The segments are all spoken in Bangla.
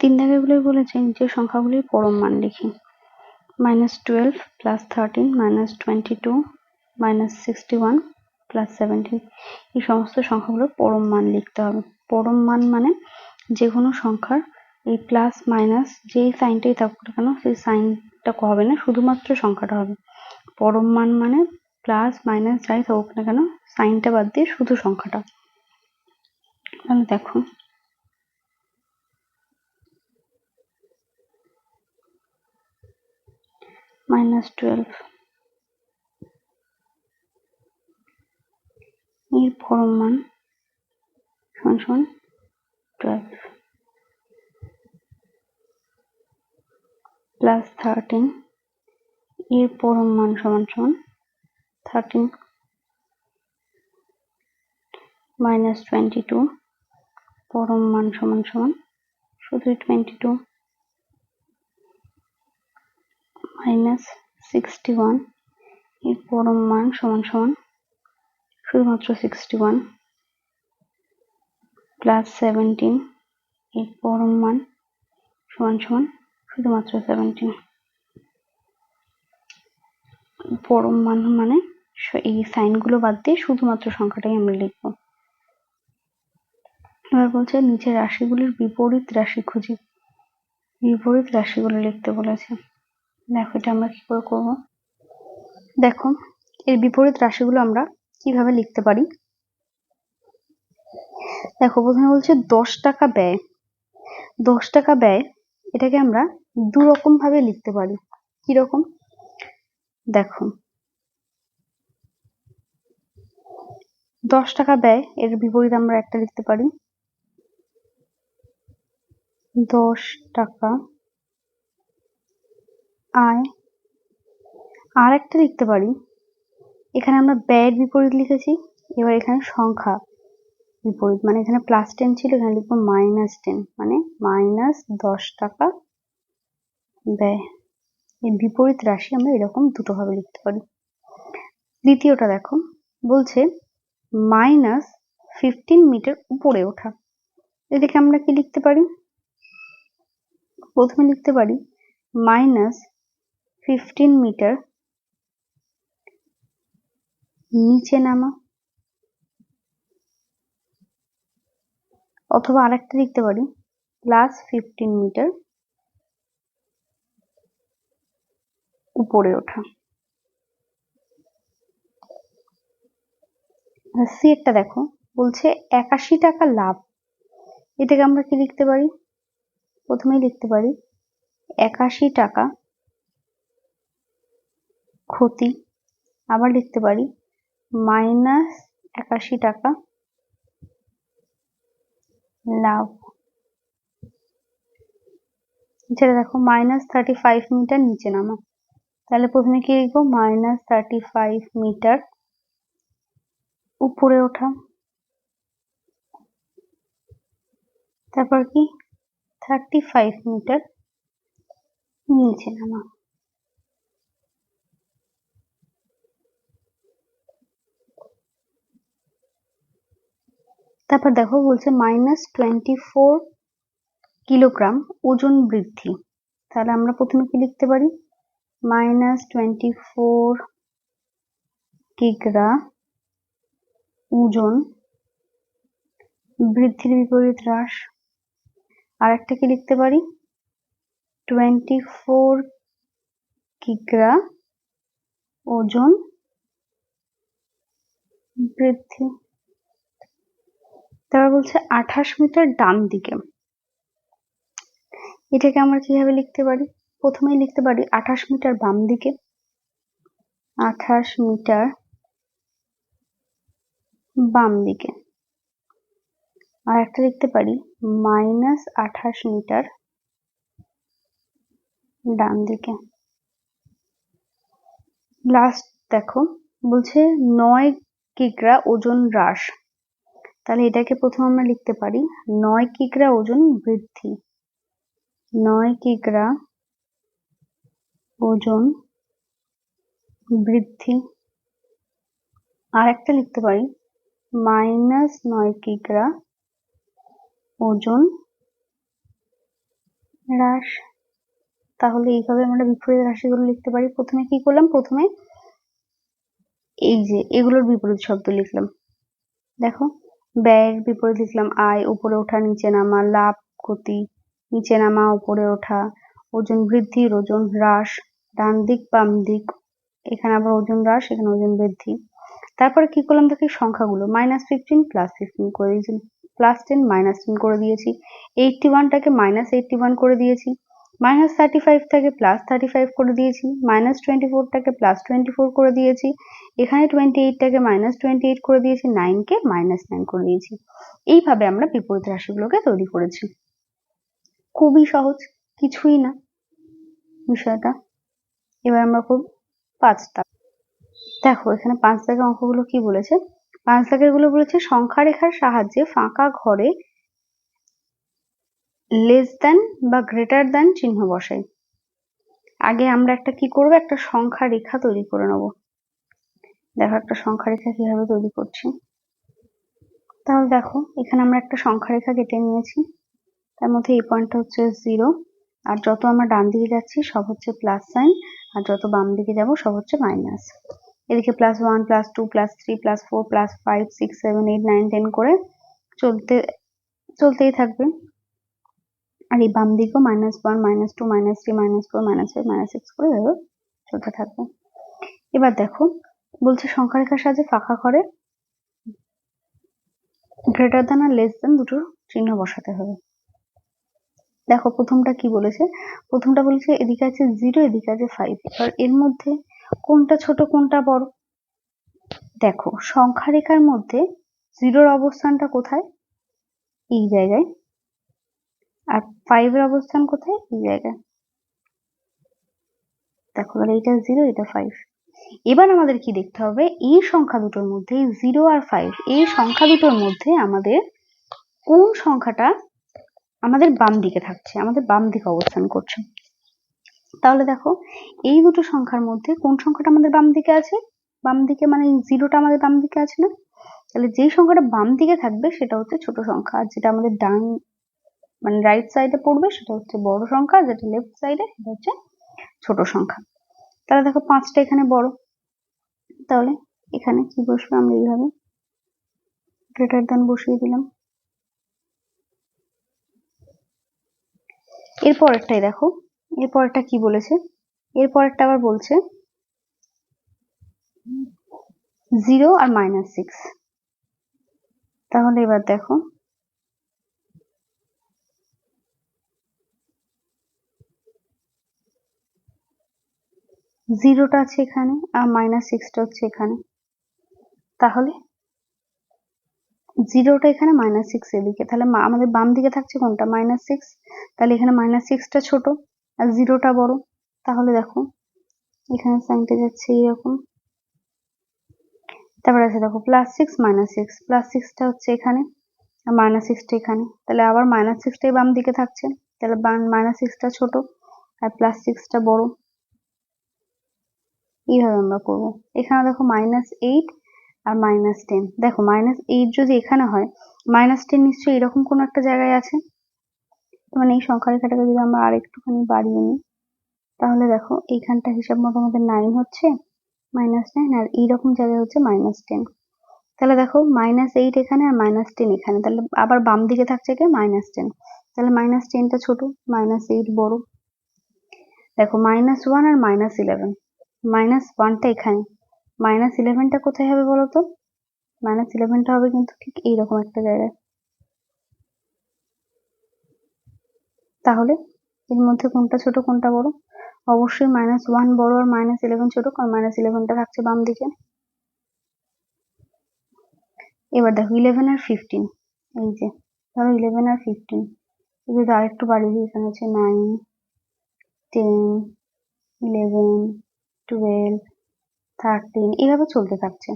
তিন দাগেরগুলোই বলেছে যে সংখ্যাগুলির পরম মান লিখি। Minus twelve plus thirteen minus twenty two minus sixty one plus seventeen এই সমস্ত সংখ্যাগুলোর পরম মান লিখতে হবে। পরম মান মানে যে কোনো সংখ্যার এই প্লাস মাইনাস যেই সাইনটাই থাকুক কেন, সেই সাইনটা হবে না, শুধুমাত্র সংখ্যাটা হবে। পরম মান মানে প্লাস মাইনাস যাই থাকুক না কেন সাইনটা বাদ দিয়ে শুধু সংখ্যাটা। তাহলে দেখো মাইনাস টুয়েলভ এর পরম মান সমান সমান টুয়েলভ প্লাস থার্টিন এর পরম মান সমান সমান থার্টিন মাইনাস টোয়েন্টি টু পরম মান সমান সমান শুধুই টোয়েন্টি টু মাইনাস সিক্সটি ওয়ানের পরম মান সমান সমান শুধুমাত্র সিক্সটি ওয়ান প্লাস সেভেন্টিন এর পরম মান সমান সমান শুধুমাত্র সেভেন্টিন পরম মান মানে এই সাইনগুলো বাদ দিয়ে শুধুমাত্র সংখ্যাটাই আমরা লিখব। এবার বলছে নিচের রাশিগুলির বিপরীত রাশি খুঁজি। বিপরীত রাশিগুলো লিখতে বলেছে। দেখো এটা আমরা কি করে করব? দেখো, এর বিপরীত রাশিগুলো আমরা কীভাবে লিখতে পারি? দেখো, প্রথমে বলছে দশ টাকা ব্যয়। দশ টাকা ব্যয়, এটাকে আমরা দু রকম ভাবে লিখতে পারি। কি রকম? দেখো। দশ টাকা ব্যয়, এর বিপরীত আমরা একটা লিখতে পারি। দশ টাকা আয়। আর একটা লিখতে পারি। এখানে আমরা ব্যয়ের বিপরীত লিখেছি, এবার এখানে সংখ্যা বিপরীত মানে এখানে প্লাস টেন ছিল, এখানে লিখব মাইনাস টেন মানে মাইনাস দশ টাকা ব্যয়। এর বিপরীত রাশি আমরা এরকম দুটো ভাবে লিখতে পারি। দ্বিতীয়টা দেখো, বলছে মাইনাস ফিফটিন মিটার উপরে ওঠা। এদিকে আমরা কি লিখতে পারি? প্রথমে লিখতে পারি মাইনাস ফিফটিন মিটার নিচে নামা, অথবা আরেকটা লিখতে পারি প্লাস ফিফটিন মিটার উপরে ওঠা। সি একটা দেখো, বলছে একাশি টাকা লাভ। এটাকে আমরা কি লিখতে পারি? প্রথমেই লিখতে পারি, একাশি টাকা ক্ষতি। আবার লিখতে পারি, মাইনাস একাশি টাকা লাভ। যেটা দেখো, মাইনাস থার্টি ফাইভ মিটার নিচে নামা। তাহলে প্রথমে কি লিখব? মাইনাস থার্টি ফাইভ মিটার উপরে ওঠা। তারপর কি? থার্টি ফাইভ মিটার নিচে নামা। তারপর দেখো বলছে মাইনাস টোয়েন্টি ফোর কিলোগ্রাম ওজন বৃদ্ধি। তাহলে আমরা প্রথমে কি লিখতে পারি? মাইনাস টোয়েন্টি ফোর কিগ্রা ওজন বৃদ্ধির বিপরীত হ্রাস। আর একটা কি লিখতে পারি? টোয়েন্টি ফোর কিগ্রা ওজন বৃদ্ধি। তারা বলছে আঠাশ মিটার ডান দিকে। এটাকে আমরা কীভাবে লিখতে পারি? প্রথমেই লিখতে পারি আঠাশ মিটার বাম দিকে। আঠাশ মিটার বাম দিকে। আর একটা লিখতে পারি মাইনাস আঠাশ মিটার ডান দিকে। লাস্ট দেখো, বলছে নয় কিগ্রা ওজন হ্রাস। তাহলে এটাকে প্রথম আমরা লিখতে পারি নয় কিগ্রা ওজন বৃদ্ধি। নয় কিগ্রা ওজন বৃদ্ধি। আর একটা লিখতে পারি মাইনাস নয় কিগ্রা ওজন হ্রাস। তাহলে এইভাবে আমরা বিপরীত রাশিগুলো লিখতে পারি। প্রথমে কি করলাম? প্রথমে এই যে এগুলোর বিপরীত শব্দ লিখলাম। দেখো ব্যয়ের বিপরীত লিখলাম, আয়, উপরে ওঠা, নিচে নামা, লাভ, ক্ষতি, নিচে নামা, উপরে ওঠা, ওজন বৃদ্ধির ওজন হ্রাস, ডান দিক, বাম দিক, এখানে আবার ওজন হ্রাস, এখানে ওজন বৃদ্ধি। তারপরে কি করলাম দেখি সংখ্যাগুলো মাইনাস ফিফটিন প্লাস ফিফটিন করে দিয়েছি প্লাস টেন মাইনাস টেন করে দিয়েছি এইটটি ওয়ানটাকে মাইনাস এইটটি ওয়ান করে দিয়েছি। মাইনাস থার্টি ফাইভ থেকে প্লাস থার্টি ফাইভ করে দিয়েছি মাইনাস টোয়েন্টি ফোরটাকে প্লাস টোয়েন্টি ফোর করে দিয়েছি, এখানে টোয়েন্টি এইটটাকে মাইনাস টোয়েন্টি এইট করে দিয়েছি নাইনকে মাইনাস নাইন করে দিয়েছি। এইভাবে আমরা বিপরীত রাশিগুলোকে তৈরি করেছি। খুবই সহজ, কিছুই না বিষয়টা। এবার আমরা খুব পাঁচটা। দেখো, এখানে পাঁচ দাগের অঙ্কগুলো কি বলেছে? পাঁচ দাগেরগুলো বলেছে সংখ্যা রেখার সাহায্যে ফাঁকা ঘরে লেস দেন বা গ্রেটার দেন চিহ্ন বসাই। আগে আমরা একটা কি করব? একটা সংখ্যা রেখা তৈরি করে নেব। দেখো একটা সংখ্যা রেখা কীভাবে তৈরি করছি। তাহলে দেখো, এখানে আমরা একটা সংখ্যা রেখা কেটে নিয়েছি। তার মধ্যে এই পয়েন্টটা হচ্ছে জিরো আর যত আমরা ডান দিকে যাচ্ছি, সব হচ্ছে প্লাস সাইন আর যত বাম দিকে যাব, সব হচ্ছে মাইনাস এদিকে plus one plus two plus three plus four plus five six seven eight nine ten করে চলতে, চলতেই থাকবে। আর এই বাম দিকেও minus one minus two minus three minus four minus five minus six করে এভাবে চলতে থাকবে। এবার দেখো, বলছে সংখ্যা রেখার সাহায্যে ফাঁকা করে গ্রেটার দেন আর লেস দেন দুটো চিহ্ন বসাতে হবে। দেখো প্রথমটা কি বলেছে? প্রথমটা বলেছে এদিকে আছে জিরো এদিকে আছে ফাইভ এবার এর মধ্যে কোনটা ছোট, কোনটা বড়? দেখো সংখ্যা রেখার মধ্যে জিরোর অবস্থানটা কোথায়? এই জায়গায় আর ফাইভের অবস্থান কোথায়? এই জায়গায়। দেখো তাহলে এটা জিরো এটা ফাইভ এবার আমাদের কি দেখতে হবে? এই সংখ্যা দুটোর মধ্যে জিরো আর ফাইভ এই সংখ্যা দুটোর মধ্যে আমাদের কোন সংখ্যাটা আমাদের বাম দিকে থাকছে, আমাদের বাম দিকে অবস্থান করছে। তাহলে দেখো, এই দুটো সংখ্যার মধ্যে কোন সংখ্যাটা আমাদের বাম দিকে আছে? বাম দিকে মানে জিরোটা আমাদের বাম দিকে আছে না? তাহলে যেই সংখ্যাটা বাম দিকে থাকবে সেটা হচ্ছে ছোট সংখ্যা, আর যেটা আমাদের ডান মানে রাইট সাইডে পড়বে, সেটা হচ্ছে বড় সংখ্যা যেটা লেফট সাইডে সেটা হচ্ছে ছোট সংখ্যা। তাহলে দেখো পাঁচটা এখানে বড়। তাহলে এখানে কি বসবে? আমরা এইভাবে গ্রেটার দেন বসিয়ে দিলাম। এর পরেরটাই দেখো এর পরেরটা কি বলেছে? এর পরেরটা আবার বলছে জিরো আর মাইনাস সিক্স তাহলে এবার দেখো জিরোটা আছে এখানে আর মাইনাস সিক্সটা হচ্ছে এখানে। তাহলে জিরোটা এখানে মাইনাস সিক্স এদিকে। তাহলে আমাদের বাম দিকে থাকছে কোনটা? মাইনাস সিক্স তাহলে এখানে মাইনাস সিক্সটা ছোট আর জিরোটা বড়। তাহলে দেখো, এখানে সাইনটা যাচ্ছে এইরকম। তারপরে আছে দেখো plus six minus six plus সিক্সটা হচ্ছে এখানে আর মাইনাস সিক্সটা এখানে। তাহলে আবার মাইনাস সিক্সটাই বাম দিকে থাকছে। তাহলে মাইনাস সিক্সটা ছোট আর প্লাস সিক্সটা বড়। এইভাবে আমরা করব। এখানে দেখো মাইনাস এইট আর মাইনাস টেন দেখো মাইনাস এইট যদি এখানে হয় মাইনাস টেন নিশ্চয়ই এরকম কোনো একটা জায়গায় আছে? মানে এই সংখ্যা রেখাটাকে যদি আমরা আর একটুখানি বাড়িয়ে নিই, তাহলে দেখো এইখানটা হিসাব মতো আমাদের নাইন হচ্ছে মাইনাস নাইন আর এইরকম জায়গায় হচ্ছে মাইনাস টেন তাহলে দেখো মাইনাস এইট এখানে আর মাইনাস টেন এখানে। তাহলে আবার বাম দিকে থাকছে কি? মাইনাস টেন তাহলে মাইনাস টেনটা ছোট মাইনাস এইট বড়। দেখো মাইনাস ওয়ান আর মাইনাস ইলেভেন মাইনাস ওয়ানটা এখানে। মাইনাস ইলেভেনটা কোথায় হবে বলো তো মাইনাস ইলেভেনটা হবে কিন্তু ঠিক এইরকম একটা জায়গায়। তাহলে এর মধ্যে কোনটা ছোট, কোনটা বড়? অবশ্যই মাইনাস ওয়ান বড় আর মাইনাস ইলেভেন ছোট, কারণ মাইনাস ইলেভেনটা থাকছে বাম দিকে। এবার দেখো ইলেভেন আর ফিফটিন এই যে, ধরো ইলেভেন আর ফিফটিন যদি আরেকটু বাড়িয়ে দিই, এখানে হচ্ছে nine ten eleven twelve thirteen এইভাবে চলতে থাকছে।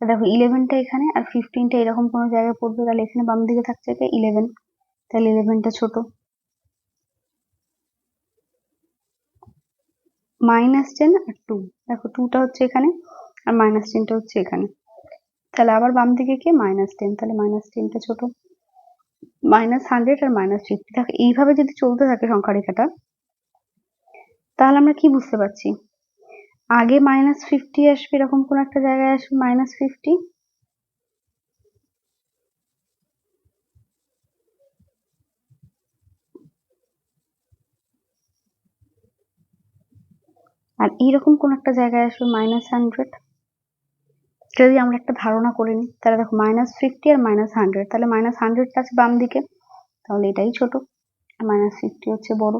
দেখো ইলেভেনটা এখানে আর ফিফটিনটা এরকম কোনো জায়গায় পড়বে, তাহলে এখানে বাম দিকে থাকছে এটা ইলেভেন তাহলে ইলেভেনটা ছোট। মাইনাস টেন আর টু দেখো টুটা হচ্ছে এখানে আর মাইনাস টেনটা হচ্ছে এখানে। তাহলে আবার বাম দিকে কি? মাইনাস টেন তাহলে মাইনাস টেনটা ছোট। মাইনাস হান্ড্রেড আর মাইনাস ফিফটি থাকে এইভাবে যদি চলতে থাকে সংখ্যা রেখাটা তাহলে আমরা কি বুঝতে পারছি? আগে মাইনাস ফিফটি আসবে, এরকম কোন একটা জায়গায় আসবে মাইনাস ফিফটি আর এইরকম কোন একটা জায়গায় আসবে মাইনাস হান্ড্রেড যদি আমরা একটা ধারণা করে নিই, তাহলে দেখো মাইনাস ফিফটি আর মাইনাস হান্ড্রেড তাহলে মাইনাস হান্ড্রেডটা আছে বাম দিকে তাহলে এটাই ছোট। আর মাইনাস ফিফটি হচ্ছে বড়।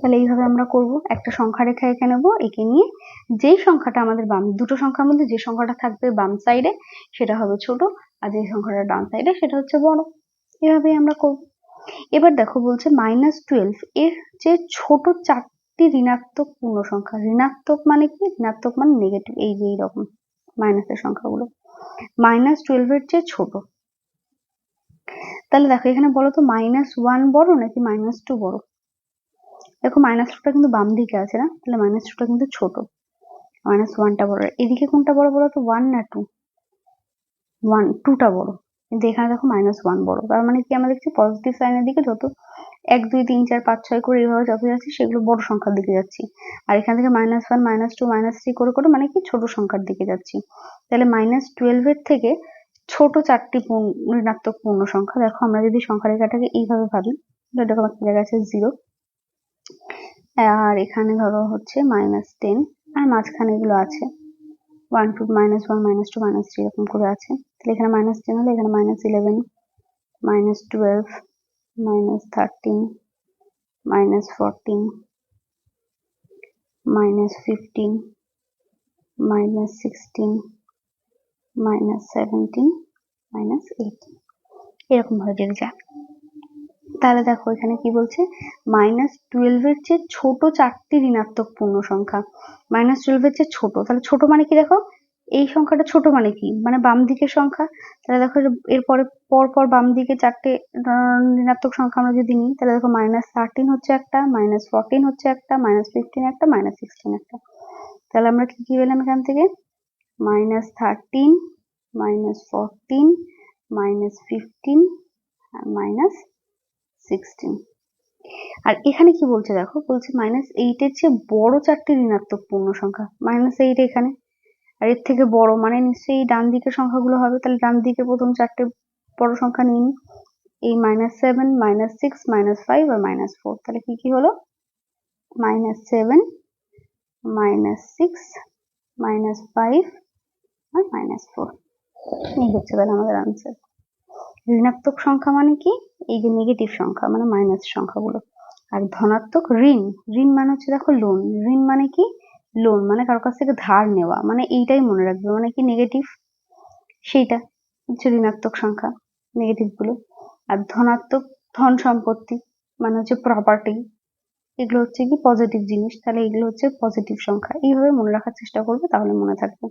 তাহলে এইভাবে আমরা করব। একটা সংখ্যা রেখা এঁকে নেব, এঁকে নিয়ে যেই সংখ্যাটা আমাদের বাম, দুটো সংখ্যার মধ্যে যে সংখ্যাটা থাকবে বাম সাইডে সেটা হবে ছোট, আর যে সংখ্যাটা ডান সাইডে সেটা হচ্ছে বড়। এভাবেই আমরা করব। এবার দেখো বলছে মাইনাস টুয়েলভ এর যে ছোট চারটি ঋণাত্মক পূর্ণ সংখ্যা। ঋণাত্মক মানে কি? ঋণাত্মক মানে নেগেটিভ এই যে এইরকম মাইনাসের সংখ্যাগুলো। মাইনাস টুয়েলভের চেয়ে ছোট। তাহলে দেখো এখানে বলো তো মাইনাস ওয়ান বড় নাকি মাইনাস টু বড়? দেখো মাইনাস টুটা কিন্তু বাম দিকে আছে না? তাহলে মাইনাস টুটা কিন্তু ছোট। মাইনাস ওয়ানটা বড়। এদিকে কোনটা বড় বলো তো ওয়ান না টু ওয়ান টুটা বড়। কিন্তু এখানে দেখো মাইনাস ওয়ান বড়। তার মানে কি আমরা দেখছি? পজিটিভ সাইনের দিকে যত এক, দুই, তিন, চার, পাঁচ, ছয় করে এইভাবে যত যাচ্ছি, সেগুলো বড় সংখ্যার দিকে যাচ্ছি। আর এখান থেকে minus one minus two minus three করে করে মানে কি? ছোট সংখ্যার দিকে যাচ্ছি। তাহলে মাইনাস টুয়েলভের থেকে ছোট চারটি ঋণাত্মক পূর্ণ সংখ্যা, দেখো আমরা যদি সংখ্যা রেখাটাকে এইভাবে ভাবি এরকম একটা জায়গা আছে জিরো আর এখানে ধরো হচ্ছে মাইনাস টেন আর মাঝখানে এগুলো আছে। One two minus one minus two minus three এরকম করে আছে। তাহলে এখানে মাইনাস টেন হলে এখানে minus eleven minus twelve minus thirteen minus fourteen minus fifteen minus sixteen minus seventeen minus eighteen এরকম ভাবে যদি যায় তাহলে দেখো এখানে কি বলছে? মাইনাস টুয়েলভের চেয়ে ছোট চারটি ঋণাত্মক পূর্ণ সংখ্যা মাইনাস টুয়েলভের চেয়ে ছোট, তাহলে ছোট মানে কি দেখো? এই সংখ্যাটা ছোট মানে কি? মানে বাম দিকের সংখ্যা। তাহলে দেখো এরপরে পর পর বাম দিকে চারটে ঋণাত্মক সংখ্যা আমরা যদি নিই, তাহলে দেখো মাইনাস থার্টিন হচ্ছে একটা মাইনাস ফোরটিন হচ্ছে একটা মাইনাস ফিফটিন একটা মাইনাস সিক্সটিন একটা। তাহলে আমরা কি কি পেলাম এখান থেকে? Minus thirteen minus fourteen minus fifteen minus sixteen আর এখানে কি বলছে দেখো? বলছে মাইনাস এইটের চেয়ে বড় চারটি ঋণাত্মক পূর্ণ সংখ্যা। মাইনাস এইট এখানে। আর এর থেকে বড় মানে নিশ্চয়ই ডান দিকের সংখ্যাগুলো হবে। তাহলে ডান দিকে প্রথম চারটে বড় সংখ্যা নিয়ে নিই। এই minus seven minus six minus five আর মাইনাস ফোর তাহলে কি কি হলো? Minus seven minus six minus five আর মাইনাস ফোর এই হচ্ছে তাহলে আমাদের আনসার ঋণাত্মক সংখ্যা মানে কি? এই যে নেগেটিভ সংখ্যা মানে মাইনাস সংখ্যাগুলো। আর ধনাত্মক ঋণ ঋণ মানে হচ্ছে দেখো লোন ঋণ মানে কি? লোন মানে কারোর কাছ থেকে ধার নেওয়া মানে এইটাই মনে রাখবে মানে কি নেগেটিভ সেইটা হচ্ছে ঋণাত্মক সংখ্যা নেগেটিভগুলো। আর ধনাত্মক ধন সম্পত্তি মানে হচ্ছে প্রপার্টি এগুলো হচ্ছে কি পজিটিভ জিনিস। তাহলে এগুলো হচ্ছে পজিটিভ সংখ্যা। এইভাবে মনে রাখার চেষ্টা করবে, তাহলে মনে থাকবে।